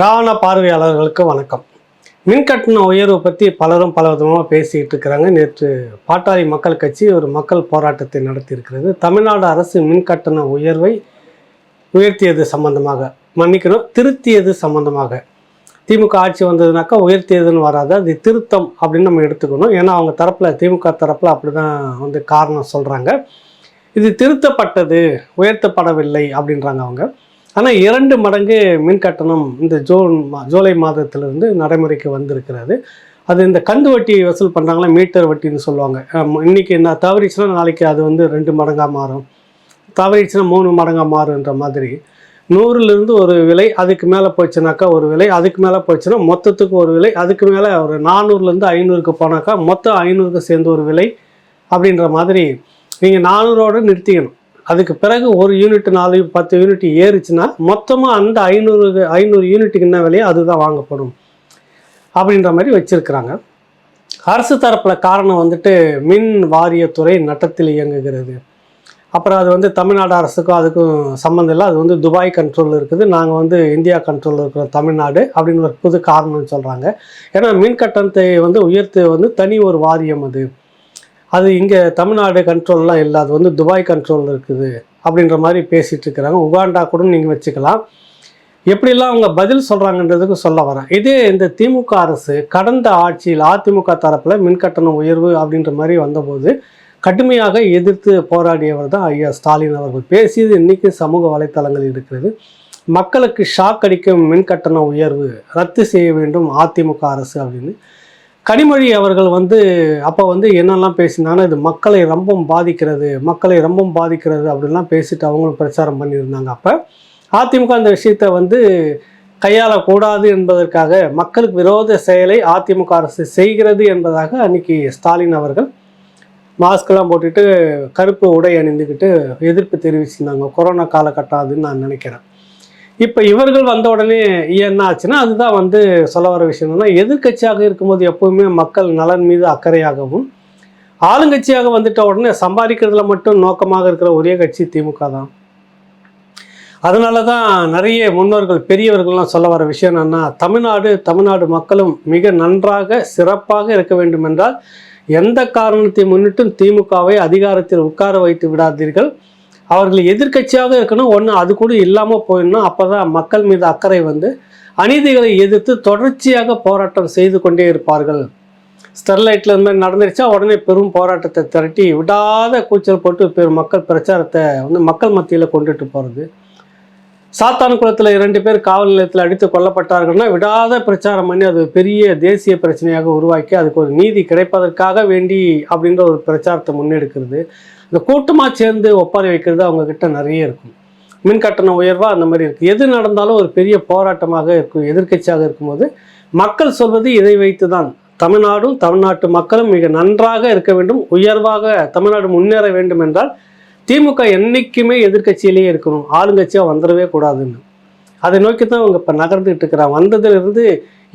ராவண பார்வையாளர்களுக்கு வணக்கம். மின்கட்டண உயர்வு பற்றி பலரும் பல விதமாக பேசிக்கிட்டு இருக்கிறாங்க. நேற்று பாட்டாளி மக்கள் கட்சி ஒரு மக்கள் போராட்டத்தை நடத்தியிருக்கிறது. தமிழ்நாடு அரசு மின்கட்டண உயர்வை உயர்த்தியது சம்பந்தமாக மன்னிக்கணும். திருத்தியது சம்பந்தமாக. திமுக ஆட்சி வந்ததுனாக்கா உயர்த்தியதுன்னு வராது. அது திருத்தம் அப்படின்னு நம்ம எடுத்துக்கணும். ஏன்னா அவங்க தரப்பில் திமுக தரப்பில் அப்படி தான் வந்து காரணம் சொல்கிறாங்க இது திருத்தப்பட்டது உயர்த்தப்படவில்லை அப்படின்றாங்க அவங்க. ஆனால் இரண்டு மடங்கு மின் கட்டணம் இந்த ஜூன் மா ஜூலை மாதத்திலிருந்து நடைமுறைக்கு வந்திருக்கிறது. அது இந்த கந்து வட்டி வசூல் பண்ணுறாங்களா மீட்டர் வட்டின்னு சொல்லுவாங்க. இன்றைக்கி இன்னைக்கு நான் தவறிச்சுன்னா நாளைக்கு அது வந்து ரெண்டு மடங்காக மாறும். தவறிச்சுன்னா மூணு மடங்காக மாறுன்ற மாதிரி. நூறுலேருந்து ஒரு விலை அதுக்கு மேலே போச்சுனாக்கா ஒரு விலை அதுக்கு மேலே போச்சுன்னா மொத்தத்துக்கு ஒரு விலை அதுக்கு மேலே ஒரு நானூறுலேருந்து ஐநூறுக்கு போனாக்கா மொத்தம் ஐநூறுக்கு சேர்ந்து ஒரு விலை அப்படின்ற மாதிரி நீங்கள் நானூறோடு நிறுத்திக்கணும். அதுக்கு பிறகு ஒரு யூனிட் நாலு பத்து யூனிட் ஏறுச்சுன்னா மொத்தமாக அந்த ஐநூறு ஐநூறு யூனிட்டுக்கு என்ன விலையோ அதுதான் வாங்கப்படும் அப்படின்ற மாதிரி வச்சுருக்கிறாங்க. அரசு தரப்பில் காரணம் வந்துட்டு மின் வாரியத்துறை நட்டத்தில் இயங்குகிறது. அப்புறம் அது வந்து தமிழ்நாடு அரசுக்கும் அதுக்கும் சம்மந்தம் இல்லை. அது வந்து துபாய் கண்ட்ரோலில் இருக்குது. நாங்கள் வந்து இந்தியா கண்ட்ரோலில் இருக்கிற தமிழ்நாடு அப்படின்னு ஒரு புது காரணம்னு சொல்கிறாங்க ஏன்னா மின் கட்டணத்தை வந்து உயர்த்து வந்து தனி ஒரு வாரியம் அது. அது இங்கே தமிழ்நாடு கண்ட்ரோல்லாம் இல்லை அது வந்து துபாய் கண்ட்ரோலில் இருக்குது அப்படின்ற மாதிரி பேசிகிட்டு இருக்கிறாங்க. உகாண்டா கூட நீங்கள் வச்சுக்கலாம். எப்படிலாம் அவங்க பதில் சொல்கிறாங்கன்றதுக்கு சொல்ல வரேன். இதே இந்த திமுக அரசு கடந்த ஆட்சியில் அதிமுக தரப்பில் மின்கட்டண உயர்வு அப்படின்ற மாதிரி வந்தபோது கடுமையாக எதிர்த்து போராடியவர் தான் ஐயா ஸ்டாலின் அவர்கள். பேசியது இன்னைக்கு சமூக வலைத்தளங்களில் இருக்கிறது. மக்களுக்கு ஷாக் அடிக்கும் மின்கட்டண உயர்வு ரத்து செய்ய வேண்டும் அதிமுக அரசு அப்படின்னு. கனிமொழி அவர்கள் வந்து அப்போ வந்து என்னெல்லாம் பேசினாங்கன்னா இது மக்களை ரொம்ப பாதிக்கிறது மக்களை ரொம்ப பாதிக்கிறது அப்படின்லாம் பேசிட்டு அவங்களும் பிரச்சாரம் பண்ணியிருந்தாங்க. அப்போ அதிமுக அந்த விஷயத்தை வந்து கையாளக்கூடாது என்பதற்காக மக்களுக்கு விரோத செயலை அதிமுக அரசு செய்கிறது என்பதாக அன்னைக்கு ஸ்டாலின் அவர்கள் மாஸ்க்லாம் போட்டுட்டு கருப்பு உடை அணிந்துக்கிட்டு எதிர்ப்பு தெரிவிச்சிருந்தாங்க. கொரோனா காலகட்டம் அதுன்னு நான் நினைக்கிறேன். இப்போ இவர்கள் வந்த உடனே என்ன ஆச்சுன்னா அதுதான் வந்து சொல்ல வர விஷயம் என்னன்னா எதிர்க்கட்சியாக இருக்கும்போது எப்பவுமே மக்கள் நலன் மீது அக்கறையாகவும் ஆளுங்கட்சியாக வந்துட்ட உடனே சம்பாதிக்கிறதுல மட்டும் நோக்கமாக இருக்கிற ஒரே கட்சி திமுக தான். அதனால தான் நிறைய முன்னோர்கள் பெரியவர்கள்லாம் சொல்ல வர விஷயம் என்னன்னா தமிழ்நாடு தமிழ்நாடு மக்களும் மிக நன்றாக சிறப்பாக இருக்க வேண்டும் என்றால் எந்த காரணத்தை முன்னிட்டும் திமுகவை அதிகாரத்தில் உட்கார வைத்து விடாதீர்கள். அவர்கள் எதிர்கட்சியாக இருக்கணும். ஒன்று அது கூட இல்லாமல் போயிடணும். அப்போ தான் மக்கள் மீது அக்கறை வந்து அநீதிகளை எதிர்த்து தொடர்ச்சியாக போராட்டம் செய்து கொண்டே இருப்பார்கள். ஸ்டெர்லைட்டில் இந்த மாதிரி நடந்துருச்சா உடனே பெரும் போராட்டத்தை திரட்டி விடாத கூச்சல் போட்டு பெரும் மக்கள் பிரச்சாரத்தை வந்து மக்கள் மத்தியில் கொண்டுட்டு போகிறது சாத்தான் குளத்தில் இரண்டு பேர் காவல் நிலையத்தில் அடித்து கொல்லப்பட்டார்கள்னா விடாத பிரச்சாரம் பண்ணி அது பெரிய தேசிய பிரச்சனையாக உருவாக்கி அதுக்கு ஒரு நீதி கிடைப்பதற்காக வேண்டி அப்படின்ற ஒரு பிரச்சாரத்தை முன்னெடுக்கிறது. இந்த கூட்டமாக சேர்ந்து ஒப்பாரி வைக்கிறது அவங்கக்கிட்ட நிறைய இருக்கும். மின் கட்டண உயர்வாக அந்த மாதிரி இருக்குது எது நடந்தாலும் ஒரு பெரிய போராட்டமாக இருக்கும் எதிர்க்கட்சியாக இருக்கும்போது மக்கள் சொல்வது இதை வைத்து தான் தமிழ்நாடும் தமிழ்நாட்டு மக்களும் மிக நன்றாக இருக்க வேண்டும் உயர்வாக தமிழ்நாடு முன்னேற வேண்டும் என்றால் திமுக என்றைக்குமே எதிர்க்கட்சியிலேயே இருக்கணும். ஆளுங்கட்சியாக வந்துடவே கூடாதுன்னு. அதை நோக்கி தான் அவங்க இப்போ நகர்ந்துக்கிட்டு இருக்கிறாங்க. வந்ததிலிருந்து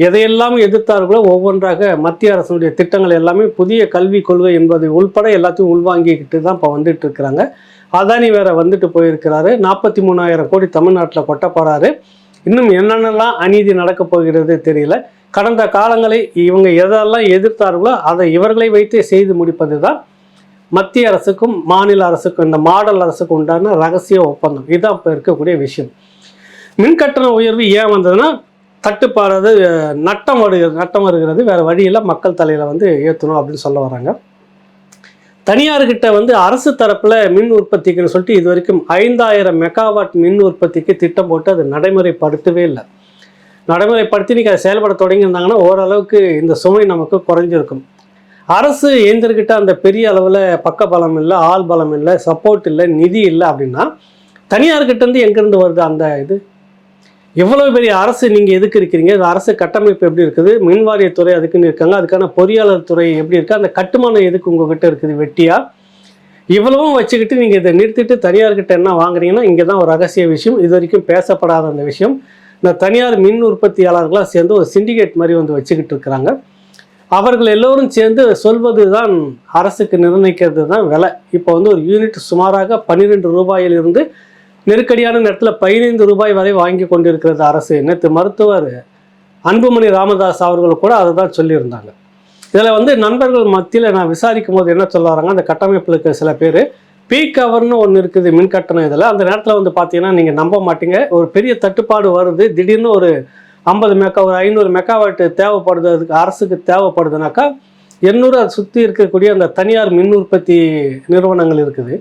எதையெல்லாம் எதிர்த்தார்களோ ஒவ்வொன்றாக மத்திய அரசனுடைய திட்டங்கள் எல்லாமே புதிய கல்விக் கொள்கை என்பதை உள்பட எல்லாத்தையும் உள்வாங்கிக்கிட்டு தான் இப்போ வந்துட்டு இருக்கிறாங்க. அதானி வேற வந்துட்டு போயிருக்கிறாரு. நாற்பத்தி மூணாயிரம் கோடி தமிழ்நாட்டில் கொட்டப்படுறாரு இன்னும் என்னென்னலாம் அநீதி நடக்க போகிறது தெரியல. கடந்த காலங்களை இவங்க எதெல்லாம் எதிர்த்தார்களோ அதை இவர்களை வைத்தே செய்து முடிப்பது தான் மத்திய அரசுக்கும் மாநில அரசுக்கும் இந்த மாடல் அரசுக்கும் உண்டான ரகசிய ஒப்பந்தம். இதுதான் இப்போ இருக்கக்கூடிய விஷயம். மின் கட்டண உயர்வு ஏன் வந்ததுன்னா தட்டுப்பாடு நட்டம் வருகிறது நட்டம் வருகிறது. வேறு வழியில் மக்கள் தலையில் வந்து ஏற்றணும் அப்படின்னு சொல்ல வராங்க. தனியார்கிட்ட வந்து அரசு தரப்பில் மின் உற்பத்திக்குன்னு சொல்லிட்டு இது வரைக்கும் ஐந்தாயிரம் மெகாவாட் மின் உற்பத்திக்கு திட்டம் போட்டு அது நடைமுறைப்படுத்தவே இல்லை. நடைமுறைப்படுத்தி நீங்கள் அதை செயல்பட தொடங்கியிருந்தாங்கன்னா ஓரளவுக்கு இந்த சுமை நமக்கு குறைஞ்சிருக்கும். அரசு இயந்திரக்கிட்ட அந்த பெரிய அளவில் பக்க பலம் இல்லை ஆள் பலம் இல்லை சப்போர்ட் இல்லை நிதி இல்லை அப்படின்னா தனியார்கிட்டேருந்து எங்கேருந்து வருது அந்த இது? எவ்வளவு பெரிய அரசு நீங்கள் எதுக்கு இருக்கிறீங்க? இந்த அரசு கட்டமைப்பு எப்படி இருக்குது? மின்வாரியத்துறை அதுக்குன்னு இருக்காங்க. அதுக்கான பொறியாளர் துறை எப்படி இருக்குது அந்த கட்டுமானம் எதுக்கு உங்ககிட்ட இருக்குது வெட்டியா? இவ்வளவும் வச்சுக்கிட்டு நீங்கள் இதை நிறுத்திட்டு தனியார்கிட்ட என்ன வாங்குறீங்கன்னா இங்கே தான் ஒரு ரகசிய விஷயம். இது வரைக்கும் பேசப்படாத அந்த விஷயம். இந்த தனியார் மின் உற்பத்தியாளர்களாக சேர்ந்து ஒரு சிண்டிகேட் மாதிரி வந்து வச்சுக்கிட்டு இருக்கிறாங்க. அவர்கள் எல்லோரும் சேர்ந்து சொல்வது தான் அரசுக்கு நிர்ணயிக்கிறது தான் விலை. இப்போ வந்து ஒரு யூனிட் சுமாராக பன்னிரெண்டு ரூபாயிலிருந்து நெருக்கடியான நேரத்தில் பதினைந்து ரூபாய் வரை வாங்கி கொண்டிருக்கிறது அரசு. நேற்று மருத்துவர் அன்புமணி ராமதாஸ் அவர்கள் கூட அதை தான் சொல்லியிருந்தாங்க. இதில் வந்து நண்பர்கள் மத்தியில் நான் விசாரிக்கும் போது என்ன சொல்ல வராங்க அந்த கட்டமைப்பில் இருக்க சில பேர் பீக் ஹவர்னு ஒன்று இருக்குது மின் கட்டணம் இதில். அந்த நேரத்தில் வந்து பார்த்தீங்கன்னா நீங்கள் நம்ப மாட்டீங்க. ஒரு பெரிய தட்டுப்பாடு வருது. திடீர்னு ஒரு ஐம்பது மெக்கா ஒரு ஐநூறு மெக்காவாட் தேவைப்படுது. அதுக்கு அரசுக்கு தேவைப்படுதுனாக்கா எண்ணூறு அதை சுற்றி இருக்கக்கூடிய அந்த தனியார் மின் உற்பத்தி நிறுவனங்கள் இருக்குது.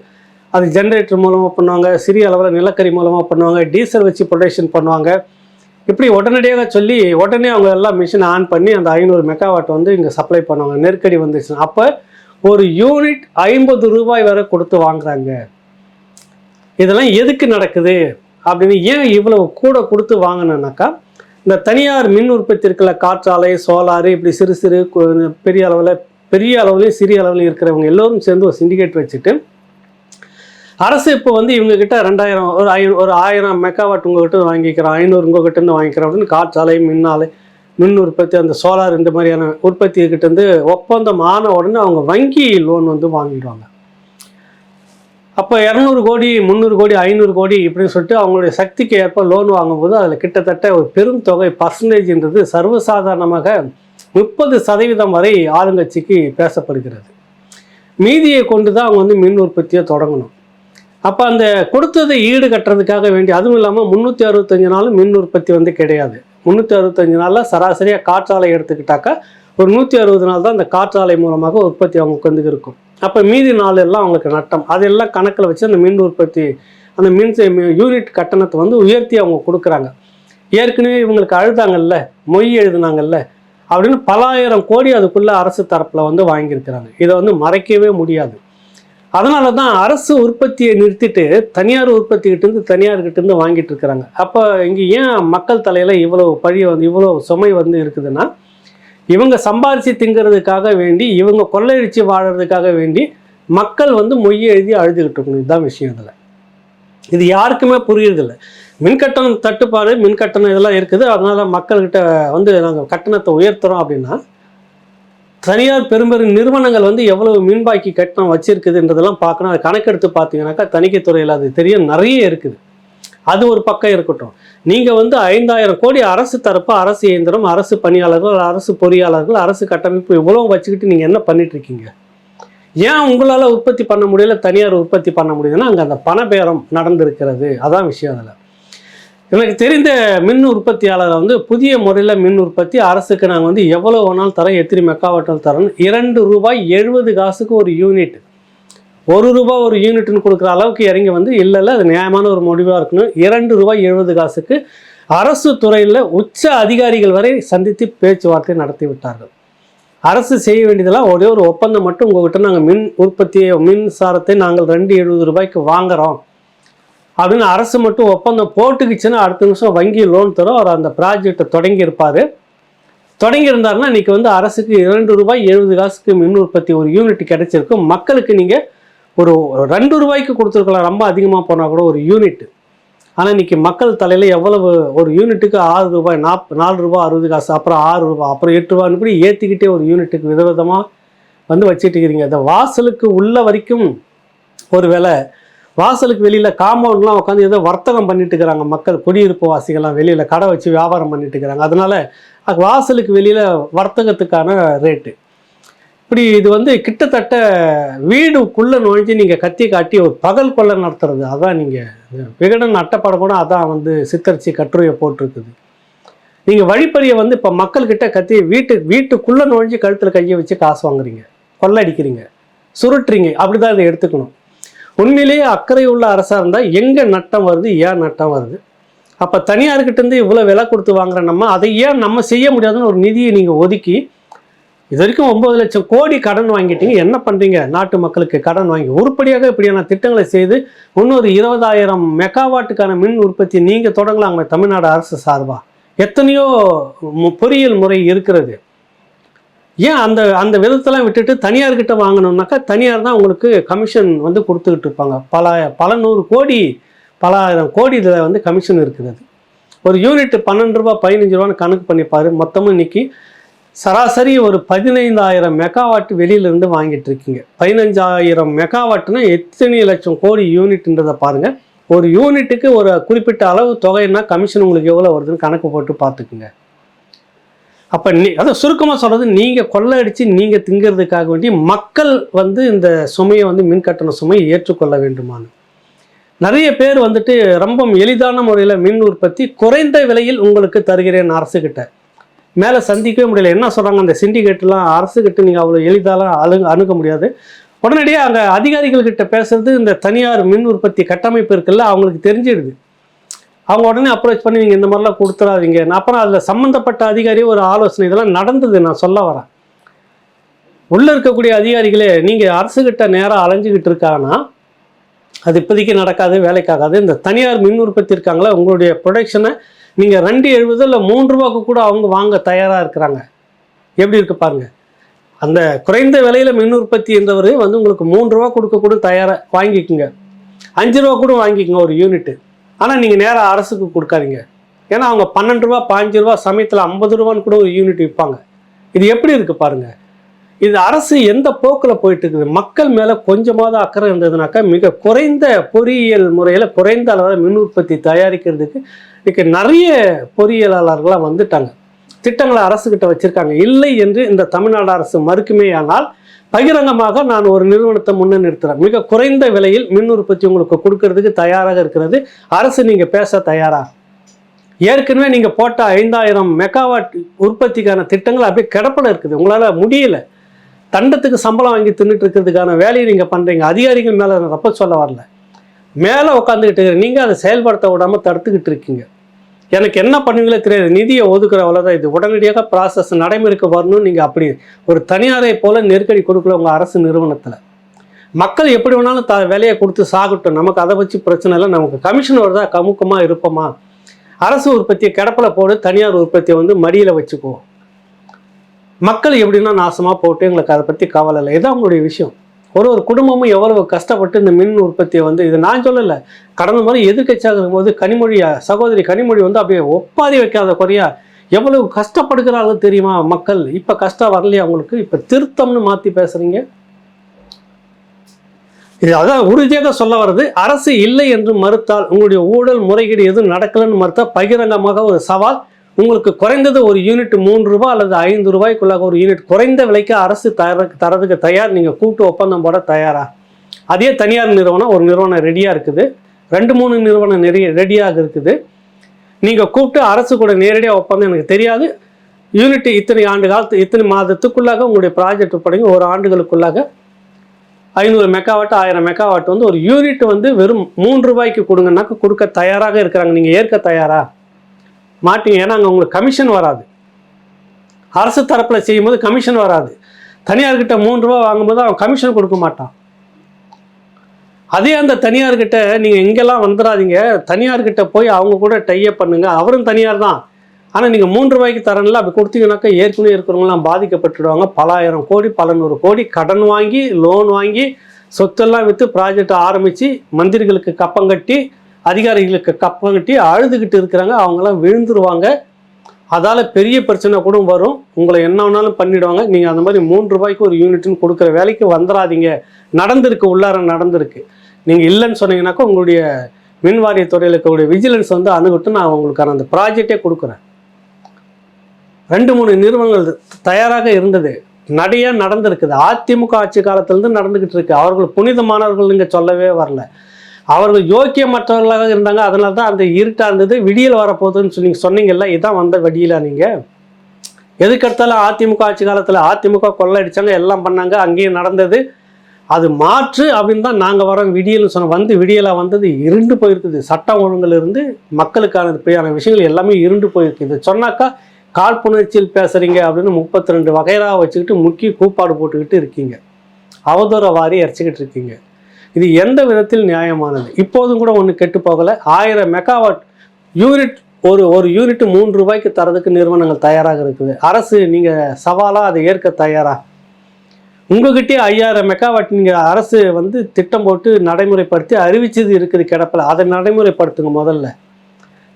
அது ஜென்ரேட்டர் மூலமாக பண்ணுவாங்க சிறிய அளவில் நிலக்கரி மூலமாக பண்ணுவாங்க டீசல் வச்சு ப்ரொடக்ஷன் பண்ணுவாங்க. இப்படி உடனடியாக சொல்லி உடனே அவங்க எல்லாம் மிஷினை ஆன் பண்ணி அந்த ஐநூறு மெகாவாட் வந்து இங்கே சப்ளை பண்ணுவாங்க. நெருக்கடி வந்துச்சுன்னா அப்போ ஒரு யூனிட் ஐம்பது ரூபாய் வரை கொடுத்து வாங்குறாங்க. இதெல்லாம் எதுக்கு நடக்குது? அப்படின்னு ஏன் இவ்வளவு கூட கொடுத்து வாங்கினாக்கா இந்த தனியார் மின் உற்பத்தி இருக்கிற காற்றாலை சோலாரு இப்படி சிறு சிறு பெரிய அளவில் பெரிய அளவுலேயும் சிறிய அளவில் இருக்கிறவங்க எல்லோரும் சேர்ந்து ஒரு சிண்டிகேட் வச்சுட்டு அரசு இப்போ வந்து இவங்க கிட்ட ரெண்டாயிரம் ஒரு ஐ ஒரு ஆயிரம் மெகாவாட் உங்ககிட்ட வாங்கிக்கிறோம் ஐநூறு உங்ககிட்டருந்து வாங்கிக்கிறோம் அப்படின்னு காற்றாலை மின்னாலை மின் உற்பத்தி அந்த சோலார் இந்த மாதிரியான உற்பத்தி கிட்டேருந்து ஒப்பந்தம் ஆன உடனே அவங்க வங்கி லோன் வந்து வாங்கிடுவாங்க. அப்போ இரநூறு கோடி முந்நூறு கோடி ஐநூறு கோடி இப்படின்னு சொல்லிட்டு அவங்களுடைய சக்திக்கு ஏற்ப லோன் வாங்கும்போது அதில் கிட்டத்தட்ட ஒரு பெரும் தொகை பர்சன்டேஜ்ன்றது சர்வசாதாரணமாக முப்பது சதவீதம் வரை ஆளுங்கட்சிக்கு பேசப்படுகிறது. மீதியை கொண்டு தான் அவங்க வந்து மின் உற்பத்தியை தொடங்கணும். அப்போ அந்த கொடுத்ததை ஈடு கட்டுறதுக்காக வேண்டி அதுவும் இல்லாமல் முந்நூற்றி அறுபத்தஞ்சு நாளும் மின் உற்பத்தி வந்து கிடையாது. முந்நூற்றி அறுபத்தஞ்சு நாளில் சராசரியாக காற்றாலை எடுத்துக்கிட்டாக்கா ஒரு நூற்றி அறுபது நாள் தான் அந்த காற்றாலை மூலமாக உற்பத்தி அவங்களுக்கு வந்து இருக்கும். அப்போ மீதி நாள் எல்லாம் அவங்களுக்கு நட்டம். அதெல்லாம் கணக்கில் வச்சு அந்த மின் உற்பத்தி அந்த மின் யூனிட் கட்டணத்தை வந்து உயர்த்தி அவங்க கொடுக்குறாங்க. ஏற்கனவே இவங்களுக்கு அழுதாங்கல்ல மொய் எழுதுனாங்கல்ல அப்படின்னு பலாயிரம் கோடி அதுக்குள்ளே அரசு தரப்பில் வந்து வாங்கியிருக்கிறாங்க. இதை வந்து மறைக்கவே முடியாது. அதனால தான் அரசு உற்பத்தியை நிறுத்திட்டு தனியார் உற்பத்திக்கிட்ட இருந்து தனியார்கிட்ட இருந்து வாங்கிட்டு இருக்கிறாங்க. அப்போ இங்கே ஏன் மக்கள் தலையில் இவ்வளோ பழி வந்து இவ்வளோ சுமை வந்து இருக்குதுன்னா இவங்க சம்பாரித்து திங்கிறதுக்காக வேண்டி இவங்க கொள்ளையடிச்சு வாழறதுக்காக வேண்டி மக்கள் வந்து மொய் எழுதி அழுதுகிட்டு இருக்கணும். இதுதான் விஷயம் இதில். இது யாருக்குமே புரியுறதில்ல. மின்கட்டணம் தட்டுப்பாடு மின்கட்டணம் இதெல்லாம் இருக்குது. அதனால் மக்கள்கிட்ட வந்து நாங்கள் கட்டணத்தை உயர்த்துகிறோம் அப்படின்னா தனியார் பெரும்பெரும் நிறுவனங்கள் வந்து எவ்வளவு மின்பாக்கி கட்டணம் வச்சிருக்குதுன்றதெல்லாம் பார்க்கணும். அது கணக்கெடுத்து பார்த்தீங்கன்னாக்கா தணிக்கைத்துறையில் அது தெரியும் நிறைய இருக்குது. அது ஒரு பக்கம் இருக்கட்டும். நீங்கள் வந்து ஐந்தாயிரம் கோடி அரசு தரப்பு அரசு இயந்திரம் அரசு பணியாளர்கள் அரசு பொறியாளர்கள் அரசு கட்டமைப்பு இவ்வளோ வச்சுக்கிட்டு நீங்கள் என்ன பண்ணிட்டுருக்கீங்க ஏன் உங்களால் உற்பத்தி பண்ண முடியல தனியார் உற்பத்தி பண்ண முடியுதுன்னா அங்கே அந்த பணபேரம் நடந்திருக்கிறது. அதான் விஷயம் அதில். எனக்கு தெரிந்த மின் உற்பத்தியாளரை வந்து புதிய முறையில் மின் உற்பத்தி அரசுக்கு நாங்கள் வந்து எவ்வளோ வேணாலும் தரோம் எத்தனை மெக்காவாட்டம் தரோம் இரண்டு ரூபாய் எழுபது காசுக்கு ஒரு யூனிட் ஒரு ரூபாய் ஒரு யூனிட்னு கொடுக்குற அளவுக்கு இறங்கி வந்து இல்லை இல்லை அது நியாயமான ஒரு முடிவாக இருக்கணும். இரண்டு ரூபாய் எழுபது காசுக்கு அரசு துறையில் உச்ச அதிகாரிகள் வரை சந்தித்து பேச்சுவார்த்தை நடத்தி விட்டார்கள். அரசு செய்ய வேண்டியதெல்லாம் ஒரே ஒரு ஒப்பந்தம் மட்டும் உங்கள்கிட்ட நாங்கள் மின் உற்பத்தியை மின்சாரத்தை நாங்கள் ரெண்டு எழுபது ரூபாய்க்கு வாங்குகிறோம் அப்படின்னு அரசு மட்டும் ஒப்பந்தம் போட்டுக்குச்சுன்னா அடுத்த நிமிஷம் வங்கி லோன் தரும். அவர் அந்த ப்ராஜெக்டை தொடங்கியிருப்பார். தொடங்கியிருந்தாருன்னா இன்றைக்கி வந்து அரசுக்கு இரண்டு ரூபாய் எழுபது காசுக்கு மின் உற்பத்தி ஒரு யூனிட் கிடைச்சிருக்கும் மக்களுக்கு நீங்கள் ஒரு ரெண்டு ரூபாய்க்கு கொடுத்துருக்கலாம். ரொம்ப அதிகமாக போனால் கூட ஒரு யூனிட் ஆனால் இன்றைக்கி மக்கள் தலையில் எவ்வளவு ஒரு யூனிட்டுக்கு ஆறு ரூபாய் நாப் நாலு ரூபாய் அறுபது காசு அப்புறம் ஆறு ரூபாய் அப்புறம் எட்டு ரூபான்னு இப்படி ஏற்றிக்கிட்டே ஒரு யூனிட்டுக்கு விதவிதமாக வந்து வச்சுட்டு இருக்கிறீங்க இந்த வாசலுக்கு உள்ள வரைக்கும் ஒரு வேலை வாசலுக்கு வெளியில் காம்பவுண்ட்லாம் உட்காந்து ஏதோ வர்த்தகம் பண்ணிட்டு இருக்கிறாங்க மக்கள் குடியிருப்பு வாசிகள்லாம் வெளியில் கடை வச்சு வியாபாரம் பண்ணிட்டு இருக்கிறாங்க. அதனால வாசலுக்கு வெளியில் வர்த்தகத்துக்கான ரேட்டு இப்படி இது வந்து கிட்டத்தட்ட வீடுக்குள்ளே நுழைஞ்சு நீங்கள் கத்தி காட்டி ஒரு பகல் கொள்ளை நடத்துறது. அதான் நீங்கள் விகடன் அட்டப்படம் கூட அதான் வந்து சித்தரிச்சு கட்டுரையை போட்டிருக்குது. நீங்கள் வழிப்பறியை வந்து இப்போ மக்கள்கிட்ட கத்தி வீட்டு வீட்டுக்குள்ளே நுழைஞ்சு கழுத்தில் கையை வச்சு காசு வாங்குறீங்க. கொள்ளடிக்கிறீங்க சுருட்டுறீங்க. அப்படி தான் இதை எடுத்துக்கணும். உண்மையிலேயே அக்கறை உள்ள அரசாக இருந்தால் எங்கே நட்டம் வருது ஏன் நட்டம் வருது? அப்போ தனியார்கிட்டேருந்து இவ்வளோ விலை கொடுத்து வாங்குற நம்ம அதை ஏன் நம்ம செய்ய முடியாதுன்னு ஒரு நிதியை நீங்கள் ஒதுக்கி இது வரைக்கும் ஒம்பது லட்சம் கோடி கடன் வாங்கிட்டீங்க என்ன பண்ணுறீங்க நாட்டு மக்களுக்கு கடன் வாங்கி உருப்படியாக இப்படியான திட்டங்களை செய்து இன்னொரு இருபதாயிரம் மெகாவாட்டுக்கான மின் உற்பத்தி நீங்கள் தொடங்கலாங்க தமிழ்நாடு அரசு சார்பாக எத்தனையோ பொறியியல் முறை இருக்கிறது. ஏன் அந்த அந்த விதத்தெல்லாம் விட்டுட்டு தனியார்கிட்ட வாங்கணும்னாக்கா தனியார் தான் உங்களுக்கு கமிஷன் வந்து கொடுத்துக்கிட்டு இருப்பாங்க. பல பல நூறு கோடி பல ஆயிரம் கோடி இதில் வந்து கமிஷன் இருக்கிறது. ஒரு யூனிட் பன்னெண்டு ரூபா பதினஞ்சு ரூபான்னு கணக்கு பண்ணிப்பார் மொத்தமும் இன்னைக்கு சராசரி ஒரு பதினைந்தாயிரம் மெகாவாட் வெளியிலேருந்து வாங்கிட்டு இருக்கீங்க. பதினஞ்சாயிரம் மெகாவாட்னா எத்தனை லட்சம் கோடி யூனிட்ன்றதை பாருங்கள் ஒரு யூனிட்டுக்கு ஒரு குறிப்பிட்ட அளவு தொகைன்னா கமிஷன் உங்களுக்கு எவ்வளோ வருதுன்னு கணக்கு போட்டு பார்த்துக்குங்க. அப்போ நீ அதான் சுருக்கமாக சொல்கிறது நீங்கள் கொள்ளையடிச்சு நீங்கள் திங்கிறதுக்காக வேண்டி மக்கள் வந்து இந்த சுமையை வந்து மின் கட்டண சுமையை ஏற்றுக்கொள்ள வேண்டுமான்னு நிறைய பேர் வந்துட்டு ரொம்ப எளிதான முறையில் மின் உற்பத்தி குறைந்த விலையில் உங்களுக்கு தருகிறேன் அரசுக்கிட்ட மேலே சந்திக்கவே முடியல. என்ன சொல்கிறாங்க அந்த சிண்டிகேட்லாம் அரசுக்கிட்ட நீங்கள் அவ்வளோ எளிதாலாம் அணு அணுக முடியாது. உடனடியாக அங்கே அதிகாரிகள்கிட்ட பேசுறது இந்த தனியார் மின் உற்பத்தி கட்டமைப்பு இருக்குல்ல அவங்களுக்கு தெரிஞ்சிடுது. அவங்க உடனே அப்ரோச் பண்ணி நீங்கள் இந்த மாதிரிலாம் கொடுத்துடாதீங்க. நான் அப்புறம் அதில் சம்மந்தப்பட்ட அதிகாரி ஒரு ஆலோசனை இதெல்லாம் நடந்தது நான் சொல்ல வரேன். உள்ளே இருக்கக்கூடிய அதிகாரிகளே நீங்கள் அரசுக்கிட்ட நேராக அலைஞ்சிக்கிட்டு இருக்காங்கன்னா அது இப்போதைக்கு நடக்காது வேலைக்காகாது இந்த தனியார் மின் உற்பத்தி இருக்காங்களா உங்களுடைய ப்ரொடக்ஷனை நீங்கள் ரெண்டு எழுபது இல்லை மூன்று ரூபாய்க்கு கூட அவங்க வாங்க தயாராக இருக்கிறாங்க. எப்படி இருக்கு பாருங்க. அந்த குறைந்த விலையில் மின் உற்பத்தி என்றவர் வந்து உங்களுக்கு மூன்று ரூபா கொடுக்க கூட தயாராக வாங்கிக்கோங்க. அஞ்சு ரூபா கூட வாங்கிக்கோங்க ஒரு யூனிட்டு ஆனால் நீங்கள் நேராக அரசுக்கு கொடுக்காதீங்க. ஏன்னா அவங்க பன்னெண்டு ரூபா பாஞ்சு ரூபா சமயத்தில் ஐம்பது ரூபான்னு கூட ஒரு யூனிட் விற்பாங்க. இது எப்படி இருக்குது பாருங்கள் இது அரசு எந்த போக்கில் போயிட்டு இருக்குது? மக்கள் மேலே கொஞ்சமாவது அக்கறை இருந்ததுனாக்கா மிக குறைந்த பொறியியல் முறையில் குறைந்த அளவில் மின் உற்பத்தி தயாரிக்கிறதுக்கு இன்றைக்கி நிறைய பொறியியலாளர்களாக வந்துட்டாங்க. திட்டங்களை அரசுக்கிட்ட வச்சுருக்காங்க. இல்லை என்று இந்த தமிழ்நாடு அரசு மறுக்குமேயானால் பகிரங்கமாக நான் ஒரு நிறுவனத்தை முன்னே நிறுத்துறேன். மிக குறைந்த விலையில் மின் உற்பத்தி உங்களுக்கு கொடுக்கறதுக்கு தயாராக இருக்கிறது. அரசு நீங்கள் பேச தயாரா? ஏற்கனவே நீங்கள் போட்ட ஐந்தாயிரம் மெகாவாட் உற்பத்திக்கான திட்டங்கள் அப்படியே கிடப்பில் இருக்குது. உங்களால் முடியல. தண்டத்துக்கு சம்பளம் வாங்கி தின்னுட்டு இருக்கிறதுக்கான வேலையை நீங்கள் பண்ணுறீங்க அதிகாரிகள் மேலே தப்ப சொல்ல வரல. மேலே உட்காந்துக்கிட்டு நீங்கள் அதை செயல்படுத்த விடாமல் தடுத்துக்கிட்டு இருக்கீங்க. எனக்கு என்ன பண்ணுவீங்களோ தெரியாது. நிதியை ஒதுக்குற அவ்வளோதான் இது உடனடியாக ப்ராசஸ் நடைமுறைக்கு வரணும்னு நீங்கள் அப்படி ஒரு தனியாரை போல நெருக்கடி கொடுக்கல உங்கள் அரசு நிறுவனத்தில். மக்கள் எப்படி வேணாலும் த விலையை கொடுத்து சாகட்டும். நமக்கு அதை வச்சு பிரச்சனை இல்லை. நமக்கு கமிஷன் வருதா கமுக்கமாக இருப்போமா? அரசு உற்பத்தியை கிடப்பில் போடு தனியார் உற்பத்தியை வந்து மடியில் வச்சுக்குவோம். மக்கள் எப்படின்னா நாசமாக போட்டு எங்களுக்கு அதை பற்றி கவலை இல்லை. இதான் உங்களுடைய விஷயம். ஒரு ஒரு குடும்பமும் எவ்வளவு கஷ்டப்பட்டு இந்த மின் உற்பத்தியை வந்து இது நான் சொல்லலை கடந்த முறை எதிர்க்கட்சியாக இருக்கும்போது கனிமொழியா சகோதரி கனிமொழி வந்து அப்படியே ஒப்பாதி வைக்காத குறையா எவ்வளவு கஷ்டப்படுகிறார்கள் தெரியுமா மக்கள்? இப்போ கஷ்டம் வரலையா அவங்களுக்கு இப்போ திருத்தம்னு மாற்றி பேசுகிறீங்க இது அதான் உறுதியாக சொல்ல வர்றது அரசு இல்லை என்று மறுத்தால் உங்களுடைய ஊழல் முறைகேடு எதுவும் நடக்கலைன்னு மறுத்தால் பகிரங்கமாக ஒரு சவால். உங்களுக்கு குறைந்தது ஒரு யூனிட் மூன்று ரூபாய் அல்லது ஐந்து ரூபாய்க்குள்ளாக ஒரு யூனிட் குறைந்த விலைக்கு அரசு தர தரதுக்கு தயார். நீங்கள் கூட்டு ஒப்பந்தம் போட தயாரா? அதே தனியார் நிறுவனம் ஒரு நிறுவனம் ரெடியாக இருக்குது. ரெண்டு மூணு நிறுவனம் நிறைய ரெடியாக இருக்குது. நீங்கள் கூப்பிட்டு அரசு கூட நேரடியாக ஒப்பந்தம் எனக்கு தெரியாது. யூனிட் இத்தனை ஆண்டு காலத்து இத்தனை மாதத்துக்குள்ளாக உங்களுடைய ப்ராஜெக்ட் படைங்க ஒரு ஆண்டுகளுக்குள்ளாக ஐநூறு மெகாவாட் ஆயிரம் மெகாவாட் வந்து ஒரு யூனிட் வந்து வெறும் மூன்று ரூபாய்க்கு கொடுங்கன்னாக்க கொடுக்க தயாராக இருக்கிறாங்க. நீங்கள் ஏற்க தயாரா? மாட்டீங்க. ஏன்னா அங்கே உங்களுக்கு கமிஷன் வராது. அரசு தரப்பில் செய்யும்போது கமிஷன் வராது. தனியார்கிட்ட மூணு ரூபா வாங்கும்போது அவன் கமிஷன் கொடுக்க மாட்டான். அதே அந்த தனியார்கிட்ட நீங்கள் எங்கெல்லாம் வந்துடாதீங்க தனியார்கிட்ட போய் அவங்க கூட டையப் பண்ணுங்க. அவரும் தனியார் தான். ஆனால் நீங்கள் மூன்று ரூபாய்க்கு தரல அப்படி கொடுத்தீங்கன்னாக்கா ஏற்கனவே இருக்கிறவங்களாம் பாதிக்கப்பட்டுடுவாங்க. பலாயிரம் கோடி பல நூறு கோடி கடன் வாங்கி லோன் வாங்கி சொத்தெல்லாம் விற்று ப்ராஜெக்ட் ஆரம்பித்து மந்திரிகளுக்கு கப்பம் கட்டி அதிகாரிகளுக்கு கப்பம் கட்டி அழுதுகிட்டு இருக்கிறாங்க. அவங்கெல்லாம் விழுந்துருவாங்க. அதால் பெரிய பிரச்சனை கூட வரும். உங்களை என்ன வேணாலும் பண்ணிடுவாங்க. நீங்கள் அந்த மாதிரி மூன்று ரூபாய்க்கு ஒரு யூனிட்னு கொடுக்குற வேலைக்கு வந்துடாதீங்க நடந்திருக்கு உள்ளார நடந்திருக்கு. நீங்கள் இல்லைன்னு சொன்னீங்கன்னாக்கா உங்களுடைய மின் வாரியத்துறையில் இருக்கக்கூடிய விஜிலன்ஸ் வந்து அணுகிட்டு நான் உங்களுக்கான அந்த ப்ராஜெக்டே கொடுக்குறேன். ரெண்டு மூணு நிறுவனங்கள் தயாராக இருந்தது. நிறைய நடந்திருக்குது. அதிமுக ஆட்சி காலத்திலேருந்து நடந்துக்கிட்டு இருக்கு. அவர்கள் புனிதமானவர்கள் இங்கே சொல்லவே வரல. அவர்கள் யோக்கியமற்றவர்களாக இருந்தாங்க. அதனால தான் அந்த இருட்டாக இருந்தது விடியல் வரப்போகுதுன்னு சொல்லி சொன்னீங்கல்ல இதான் வந்த வெடியில நீங்கள் எதுக்கெடுத்தாலும் அதிமுக ஆட்சி காலத்தில் அதிமுக கொள்ளடிச்சாங்க எல்லாம் பண்ணாங்க அங்கேயும் நடந்தது. அது மாற்று அப்படின்னு தான் நாங்கள் வரோம். விடியல்னு சொன்ன வந்து விடியலாக வந்தது இருண்டு போயிருக்குது. சட்டம் ஒழுங்கிலிருந்து மக்களுக்கான இப்படியான விஷயங்கள் எல்லாமே இருண்டு போயிருக்குது. சொன்னாக்கா காழ்ப்புணர்ச்சியில் பேசுகிறீங்க அப்படின்னு முப்பத்தி ரெண்டு வகையாக வச்சுக்கிட்டு முக்கிய கூப்பாடு போட்டுக்கிட்டு இருக்கீங்க. அவதூற வாரி அரைச்சிக்கிட்டு இருக்கீங்க. இது எந்த விதத்தில் நியாயமானது? இப்போதும் கூட ஒன்று கெட்டு போகலை ஆயிரம் மெகாவாட் யூனிட் ஒரு ஒரு யூனிட் மூன்று ரூபாய்க்கு தரதுக்கு நிறுவனங்கள் தயாராக இருக்குது. அரசு நீங்கள் சவாலாக அதை ஏற்க தயாரா? உங்ககிட்டயே ஐயாயிரம் மெகாவாட் நீங்கள் அரசு வந்து திட்டம் போட்டு நடைமுறைப்படுத்தி அறிவிச்சது இருக்குது கிடப்பில். அதை நடைமுறைப்படுத்துங்க முதல்ல.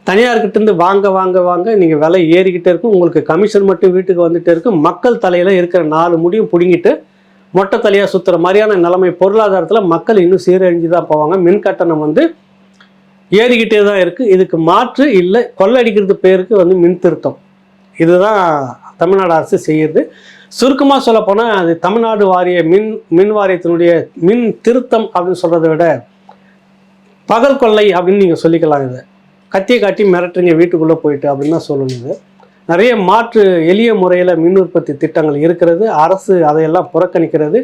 தனியார்கிட்டேருந்து வாங்க வாங்க வாங்க நீங்கள் விலை ஏறிக்கிட்டே இருக்கும் உங்களுக்கு கமிஷன் மட்டும் வீட்டுக்கு வந்துட்டே இருக்கும் மக்கள் தலையில் இருக்கிற நாலு முடியும் பிடுங்கிட்டு மொட்டை தலையாக சுற்றுற மாதிரியான நிலைமை பொருளாதாரத்தில் மக்கள் இன்னும் சீரழிஞ்சு தான் போவாங்க. மின் கட்டணம் வந்து ஏறிக்கிட்டே தான் இருக்குது இதுக்கு மாற்று இல்லை. கொள்ளடிக்கிறது பேருக்கு வந்து மின் திருத்தம். இதுதான் தமிழ்நாடு அரசு செய்யுது. சுருக்கமாக சொல்லப்போனால் அது தமிழ்நாடு வாரிய மின் மின் வாரியத்தினுடைய மின் திருத்தம் அப்படின்னு சொல்கிறத விட பகல் கொள்ளை அப்படின்னு நீங்கள் சொல்லிக்கலாம் இதை. கத்தியை காட்டி மிரட்டுறீங்க வீட்டுக்குள்ளே போயிட்டு அப்படின்னு தான் சொல்லணும் இது. நிறைய மாற்று எளிய முறையில் மின் உற்பத்தி திட்டங்கள் இருக்கிறது. அரசு அதையெல்லாம் புறக்கணிக்கிறது.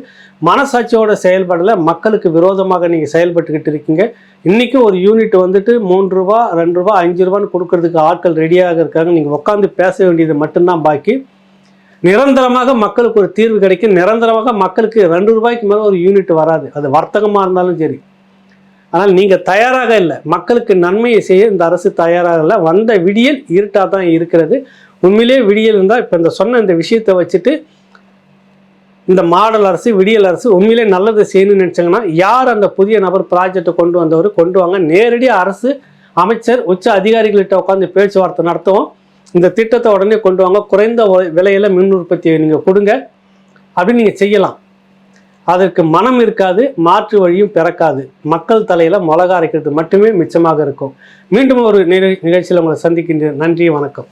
மனசாட்சியோட செயல்படல மக்களுக்கு விரோதமாக நீங்கள் செயல்பட்டுக்கிட்டு இருக்கீங்க. இன்றைக்கும் ஒரு யூனிட் வந்துட்டு மூன்று ரூபா ரெண்டு ரூபா அஞ்சு ரூபான்னு கொடுக்கறதுக்கு ஆட்கள் ரெடியாக இருக்காங்க. நீங்கள் உட்காந்து பேச வேண்டியது மட்டும்தான் பாக்கி. நிரந்தரமாக மக்களுக்கு ஒரு தீர்வு கிடைக்கும். நிரந்தரமாக மக்களுக்கு ரெண்டு ரூபாய்க்கு மேலே ஒரு யூனிட் வராது. அது வர்த்தகமாக இருந்தாலும் சரி. ஆனால் நீங்கள் தயாராக இல்லை. மக்களுக்கு நன்மையை செய்ய இந்த அரசு தயாராக இல்லை வந்த விடியல் இருட்டாக தான் இருக்கிறது. உண்மையிலே விடியல் இருந்தால் இப்போ இந்த சொன்ன இந்த விஷயத்தை வச்சுட்டு இந்த மாடல் அரசு விடியல் அரசு உண்மையிலே நல்லது செய்யணும்னு நினச்சாங்கன்னா யார் அந்த புதிய நபர் ப்ராஜெக்டை கொண்டு வந்தவர் கொண்டு வாங்க. நேரடியாக அரசு அமைச்சர் உச்ச அதிகாரிகள்கிட்ட உட்காந்து பேச்சுவார்த்தை நடத்துவோம். இந்த திட்டத்தை உடனே கொண்டு வாங்க. குறைந்த விலையில் மின் உற்பத்தியை நீங்கள் கொடுங்க. அப்படின்னு நீங்கள் செய்யலாம். அதற்கு மனம் இருக்காது மாற்று வழியும் பிறக்காது. மக்கள் தலையில் மிளகா அரைக்கிறது மட்டுமே மிச்சமாக இருக்கும். மீண்டும் ஒரு நிகழ்ச்சியில் உங்களை சந்திக்கின்ற நன்றி வணக்கம்.